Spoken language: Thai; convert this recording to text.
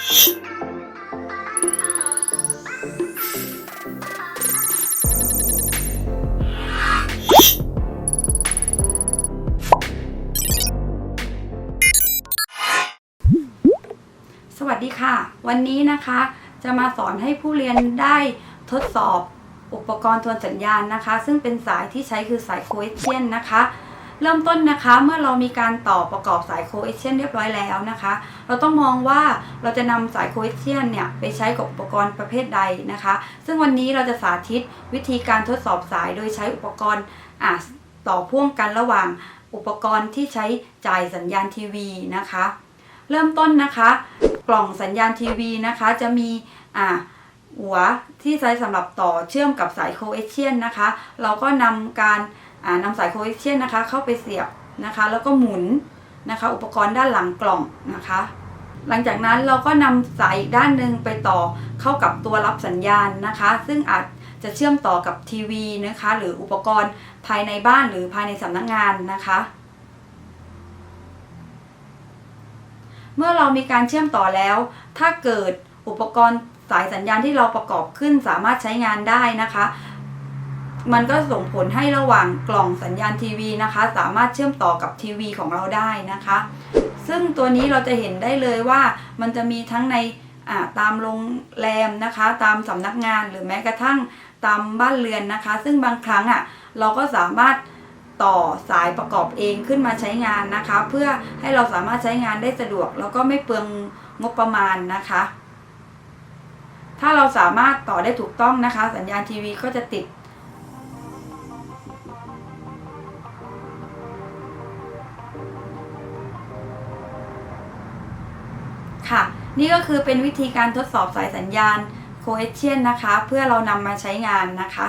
สวัสดีค่ะ วันนี้นะคะจะมาสอนให้ผู้เรียนได้ทดสอบอุปกรณ์ทวนสัญญาณนะคะ ซึ่งเป็นสายที่ใช้คือสายโคเอเชียนนะคะ เริ่มต้นนะคะเมื่อเรามีการต่อประกอบสายโคเอเชียนเรียบร้อยแล้วนะคะ เราต้องมองว่าเราจะนำสายโคเอเชียนเนี่ยไปใช้กับอุปกรณ์ประเภทใดนะคะ ซึ่งวันนี้เราจะสาธิตวิธีการทดสอบสายโดยใช้อุปกรณ์อะต่อพ่วงกันระหว่างอุปกรณ์ที่ใช้จ่ายสัญญาณทีวีนะคะ เริ่มต้นนะคะ กล่องสัญญาณทีวีนะคะจะมีอ่า หัวที่ใช้สำหรับต่อเชื่อมกับสายโคเอเชียนนะคะ เราก็นำการอ่านำสายโคเอเชียนนะคะ เข้าไปเสียบนะคะ แล้วก็หมุนนะคะ อุปกรณ์ด้านหลังกล่องนะคะ หลังจากนั้นเราก็นำสายอีกด้านหนึ่งไปต่อเข้ากับตัวรับสัญญาณนะคะ ซึ่งอาจจะเชื่อมต่อกับทีวีนะคะ หรืออุปกรณ์ภายในบ้านหรือภายในสำนักงานนะคะเมื่อเรามีการเชื่อมต่อแล้ว ถ้าเกิดอุปกรณ์ สายสัญญาณที่เราประกอบขึ้นสามารถใช้งานได้นะคะ มันก็ส่งผลให้ระหว่างกล่องสัญญาณทีวีนะคะ สามารถเชื่อมต่อกับทีวีของเราได้นะคะ ซึ่งตัวนี้เราจะเห็นได้เลยว่ามันจะมีทั้งในตามโรงแรมนะคะ ตามสำนักงานหรือแม้กระทั่งตามบ้านเรือนนะคะ ซึ่งบางครั้งอะเราก็สามารถต่อสายประกอบเองขึ้นมาใช้งานนะคะ เพื่อให้เราสามารถใช้งานได้สะดวก แล้วก็ไม่เปลืองงบประมาณนะคะ ถ้าเราสามารถต่อได้ถูกต้องนะคะ สัญญาณทีวีก็จะติด ค่ะ นี่ก็คือเป็นวิธีการทดสอบสายสัญญาณโคเอเชียนนะคะ เพื่อเรานำมาใช้งานนะคะ